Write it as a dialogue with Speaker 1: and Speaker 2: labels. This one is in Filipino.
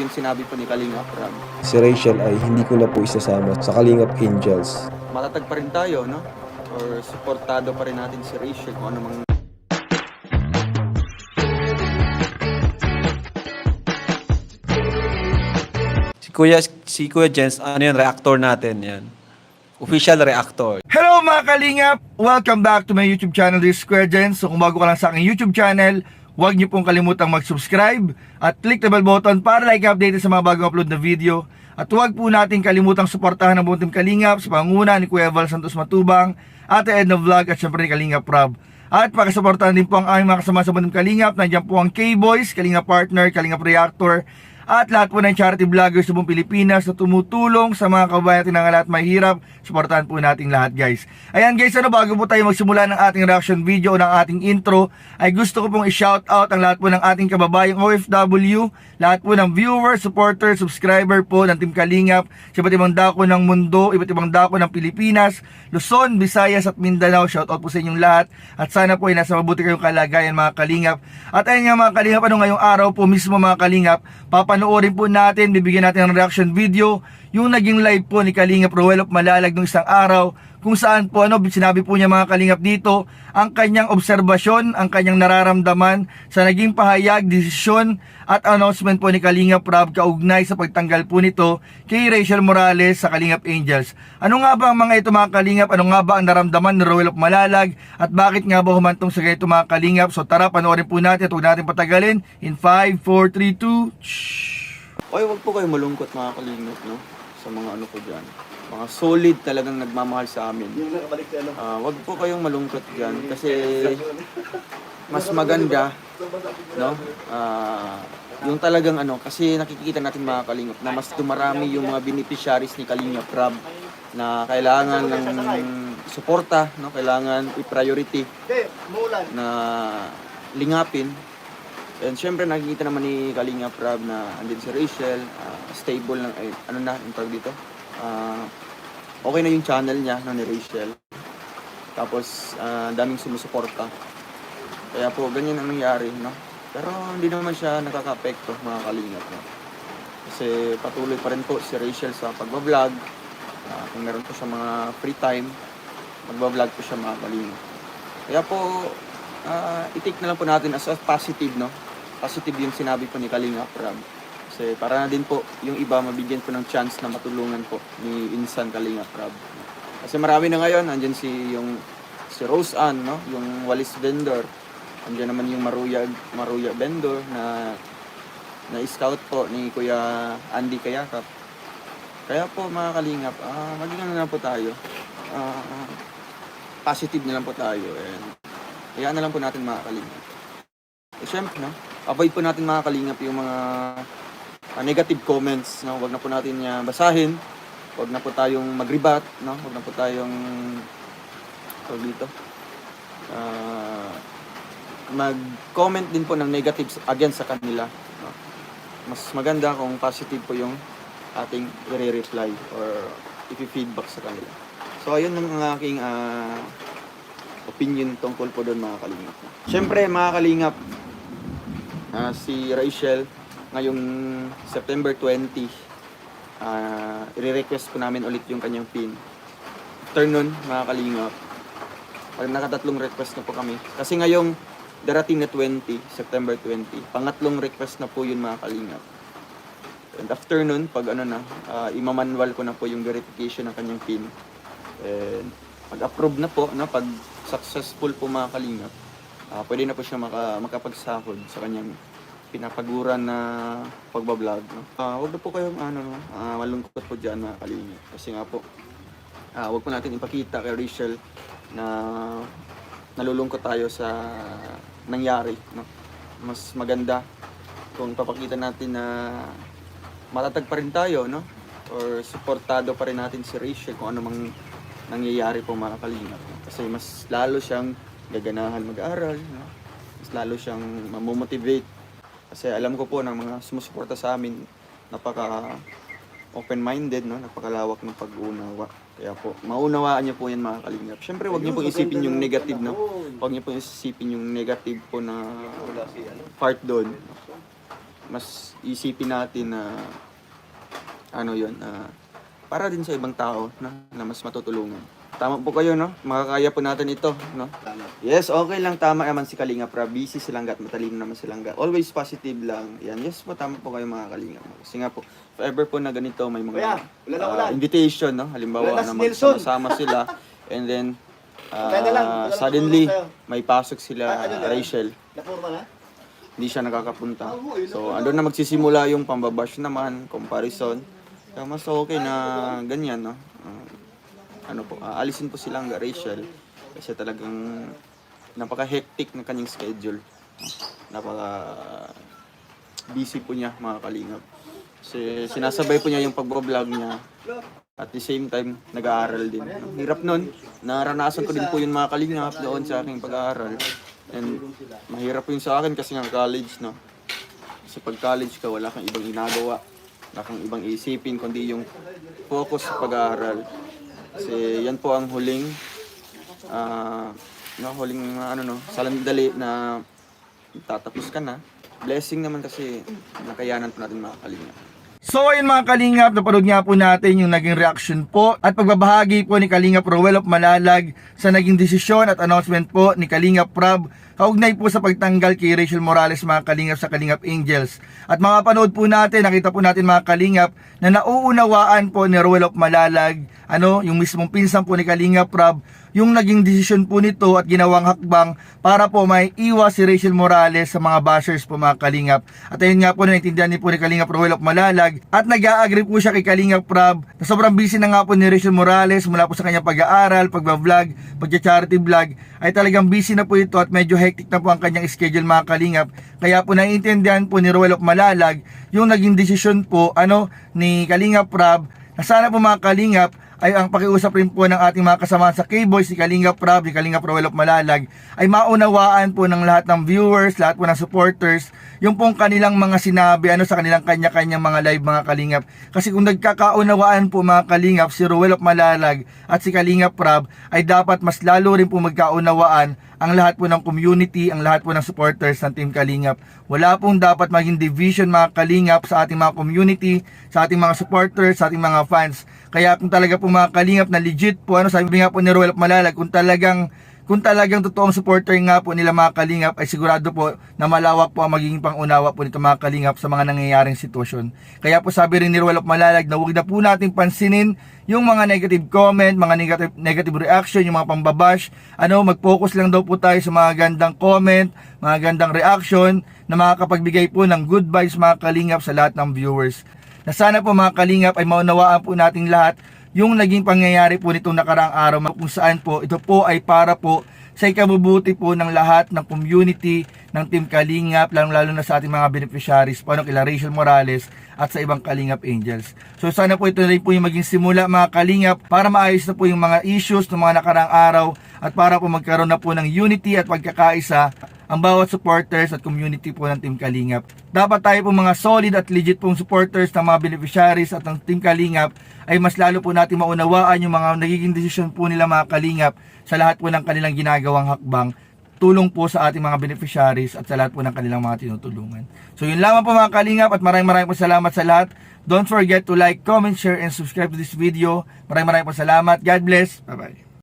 Speaker 1: yung sinabi po ni Kalingap Rab.
Speaker 2: Si Rachel ay hindi ko na po isasama sa Kalingap Angels.
Speaker 1: Matatag pa rin tayo, no? Or supportado pa rin natin si Rachel kung ano mang
Speaker 3: Si Kuya, si Kuya Jens, ano yun, reactor natin yan. Official reactor.
Speaker 4: Hello mga kalingap! Welcome back to my YouTube channel, this is Square Gens. So kung bago ka lang sa aking YouTube channel, huwag niyo pong kalimutang mag-subscribe at click the bell button para like updated sa mga bagong upload na video. At huwag po natin kalimutang suportahan ang buong team Kalingap sa panguna ni Kuya Val Santos Matubang, Ate Edna Vlog at syempre ni Kalingap Rob. At pakisuportahan din po ang aming mga kasama sa team Kalingap. Nandiyan po ang K-Boys, Kalingap Partner, Kalingap Reactor, at lahat po ng charity vloggers sa buong Pilipinas na tumutulong sa mga kabayan na lahat mahirap. Suportahan po natin lahat guys. Ayan guys, ano bago po tayo magsimula ng ating reaction video o ng ating intro, ay gusto ko pong i-shout out ang lahat po ng ating kababayang OFW, lahat po ng viewer, supporter, subscriber po ng Team Kalingap, sa iba't ibang dako ng mundo, iba't ibang dako ng Pilipinas, Luzon, Visayas at Mindanao. Shout out po sa inyong lahat at sana po ay nasa mabuti kayong kalagayan mga Kalingap. At ayun nga mga Kalingap, ano ngayong araw po mismo mga Kalingap, papanoorin po natin, bibigyan natin ng reaction video, yung naging live po ni Kalingap Roel of Malalag nung isang araw, kung saan po ano, sinabi po niya mga Kalingap dito, ang kanyang obserbasyon, ang kanyang nararamdaman sa naging pahayag, desisyon at announcement po ni Kalingap Rob kaugnay sa pagtanggal po nito kay Rachel Morales sa Kalingap Angels. Ano nga ba ang mga ito mga Kalingap? Ano nga ba ang naramdaman ni Roel of Malalag? At bakit nga ba humantong sa ganito mga Kalingap? So tara, panoorin po natin at huwag natin patagalin. In 5, 4, 3, 2, shhh.
Speaker 1: Oy, wag po kayo malungkot mga kalingap, no? Sa mga ano po dyan. Mga solid talagang nagmamahal sa amin. Ah, wag po kayong malungkot dyan kasi mas maganda, no? Ah, yung talagang ano, kasi nakikita natin mga kalingap na mas dumarami yung mga beneficiaries ni Kalingap Rab na kailangan ng suporta, no? Kailangan i-priority na lingapin And syempre nakikita naman ni Kalinga Prab na andin si Rachel, ah, stable lang, ay, ano na, yung tawag dito. Ah, okay na yung channel niya no, ni Rachel. Tapos ah, daming sumusuporta. Kaya po ganyan ang nangyari, no? Pero hindi naman siya nakaka-apekto mga kalingap. No? Kasi patuloy pa rin po si Rachel sa pagbablog. Ah, kung meron po siya mga free time, magbablog po siya mga kalingap. Kaya po, ah, i-take na lang po natin as a positive, no? Positive yung sinabi po ni Kalinga Prab. Kasi para na din po yung iba mabigyan po ng chance na matulungan po ni Insan Kalinga Prab. Kasi marami na ngayon, andyan si yung si Rose Ann, no? Yung walis vendor. Andyan naman yung Maruya Maruya vendor na na scout po ni Kuya Andy Kayakap. Kaya po mga kalingap, ah, maging ano na po tayo. Ah, positive na lang po tayo. And Hayaan na lang po natin mga kalingap. Eh, syempre, no? Avoid po natin mga kalingap yung mga ah, negative comments, no? Huwag na po natin niya basahin. Huwag na po tayong magribat, no? Huwag na po tayong tawag dito. Ah, mag-comment din po ng negatives against sa kanila. No? Mas maganda kung positive po yung ating i-reply or i-feedback sa kanila. So, ayun ang aking ah, opinion tungkol po doon mga kalingap. Siyempre mga kalingap, ah, si Rachel ngayong September 20, ah, i-request po namin ulit yung kanyang pin. After nun, mga kalingap, parang nakatatlong request na po kami. Kasi ngayong darating na 20, September 20, pangatlong request na po yun mga kalingap. And after nun, pag ano na, ah, imamanual ko na po yung verification ng kanyang pin. And pag-approve na po, no, pag successful po mga kalingap, ah, pwede na po siya maka, makapagsahod sa kanyang pinapaguran na pagbablog. No? Ah, wag na po kayong ano, no, ah, malungkot po dyan mga kalingap. Kasi nga po, ah, wag po natin ipakita kay Rachel na nalulungkot tayo sa nangyari. No? Mas maganda kung papakita natin na matatag pa rin tayo, no? Or supportado pa rin natin si Rachel kung ano mang nangyayari po mga kalingap. no? Kasi mas lalo siyang gaganahan mag-aral, no? Mas lalo siyang mamomotivate. Kasi alam ko po ng mga sumusuporta sa amin, napaka open-minded, no? Napakalawak ng pag-unawa. Kaya po, maunawaan niyo po yan mga kalingap. Siyempre, wag niyo po isipin yung negative, no? Wag niyo po isipin yung negative po na part doon. mas isipin natin na ano yun, na para din sa ibang tao na, na mas matutulungan. Tama po kayo, no? Makakaya po natin ito, no? Yes, okay lang. Tama naman si Kalinga Pra. Busy silang gat, matalino naman gat. Always positive lang. Yan, yes po, tama po kayo mga Kalinga. Kasi nga po, if ever po na ganito, may mga
Speaker 5: Kuya, wala na
Speaker 1: ah,
Speaker 5: ulan.
Speaker 1: invitation, no? Halimbawa
Speaker 5: Wala na
Speaker 1: na
Speaker 5: si Nelson.
Speaker 1: magsama sila. And then, ah,
Speaker 5: Kaya na lang, wala na
Speaker 1: suddenly,
Speaker 5: tulong
Speaker 1: may pasok sila,
Speaker 5: Ah, ano na?
Speaker 1: Rachel
Speaker 5: Napurma na?
Speaker 1: hindi siya nakakapunta. So, andun na magsisimula yung pambabash naman, comparison. Kaya mas okay na ganyan, no? Ah, ano po, ah, alisin po silang Rachel kasi talagang napaka-hectic ng kanyang schedule. Napaka busy po niya, mga kalingap. Kasi sinasabay po niya yung pagbablog niya. At the same time, nag-aaral din. Hirap nun. Naranasan ko din po yun mga kalingap doon sa aking pag-aaral. And mahirap po yun sa akin kasi nga college, no? Kasi pag college ka, wala kang ibang ginagawa. Wala kang ibang isipin, kundi yung focus sa pag-aaral. Kasi yan po ang huling, ah, no, huling ah, ano no, salandali na tatapos ka na. Blessing naman kasi nakayanan po natin mga kalingap.
Speaker 4: So ayun mga Kalingap, napanood nga po natin yung naging reaction po at pagbabahagi po ni Kalingap Rowell of Malalag sa naging desisyon at announcement po ni Kalingap Prab kaugnay po sa pagtanggal kay Rachel Morales mga Kalingap sa Kalingap Angels. At mga panood po natin, nakita po natin mga Kalingap na nauunawaan po ni Rowell of Malalag, ano, yung mismong pinsan po ni Kalingap Prab, yung naging desisyon po nito at ginawang hakbang para po may iwas si Rachel Morales sa mga bashers po mga Kalingap. At ayun nga po naintindihan din po ni Kalingap Rowell of Malalag at nag-a-agree po siya kay Kalingap Prab na sobrang busy na nga po ni Rachel Morales mula po sa kanyang pag-aaral, pagba-vlog, pag-charity vlog ay talagang busy na po ito at medyo hectic na po ang kanyang schedule mga Kalingap. Kaya po naiintindihan po ni Rowell of Malalag yung naging desisyon po ano ni Kalingap Prab na sana po mga Kalingap ay ang pakiusap rin po ng ating mga kasama sa K-Boys, si Kalinga Prab, si Kalinga Prowell of Malalag, ay maunawaan po ng lahat ng viewers, lahat po ng supporters, yung pong kanilang mga sinabi, ano sa kanilang kanya-kanyang mga live mga Kalingap. Kasi kung nagkakaunawaan po mga Kalingap, si Rowell of Malalag at si Kalinga Prab, ay dapat mas lalo rin po magkaunawaan ang lahat po ng community, ang lahat po ng supporters ng Team Kalingap. Wala pong dapat maging division mga Kalingap sa ating mga community, sa ating mga supporters, sa ating mga fans. Kaya kung talaga po mga Kalingap na legit po, ano sabi nga po ni Roel Malalag, kung talagang kung talagang totoong supporter nga po nila mga Kalingap ay sigurado po na malawak po ang magiging pangunawa po nito mga Kalingap sa mga nangyayaring sitwasyon. Kaya po sabi rin ni Ruel Malalag na huwag na po natin pansinin yung mga negative comment, mga negative, negative reaction, yung mga pambabash. Ano, mag-focus lang daw po tayo sa mga gandang comment, mga gandang reaction na makakapagbigay po ng good vibes mga Kalingap sa lahat ng viewers. Na sana po mga Kalingap ay maunawaan po nating lahat yung naging pangyayari po nitong nakaraang araw kung saan po ito po ay para po sa ikabubuti po ng lahat ng community ng Team Kalingap, lalo lalo na sa ating mga beneficiaries, paano kila Rachel Morales at sa ibang Kalingap Angels. So sana po ito rin po yung maging simula mga Kalingap para maayos na po yung mga issues ng mga nakaraang araw at para po magkaroon na po ng unity at pagkakaisa ang bawat supporters at community po ng Team Kalingap. Dapat tayo po mga solid at legit pong supporters ng mga beneficiaries at ng Team Kalingap ay mas lalo po natin maunawaan yung mga nagiging desisyon po nila mga Kalingap sa lahat po ng kanilang ginagawang hakbang tulong po sa ating mga beneficiaries at sa lahat po ng kanilang mga tinutulungan. So yun lamang po mga Kalingap at maraming maraming po salamat sa lahat. Don't forget to like, comment, share, and subscribe to this video. Maraming maraming po salamat. God bless. Bye-bye.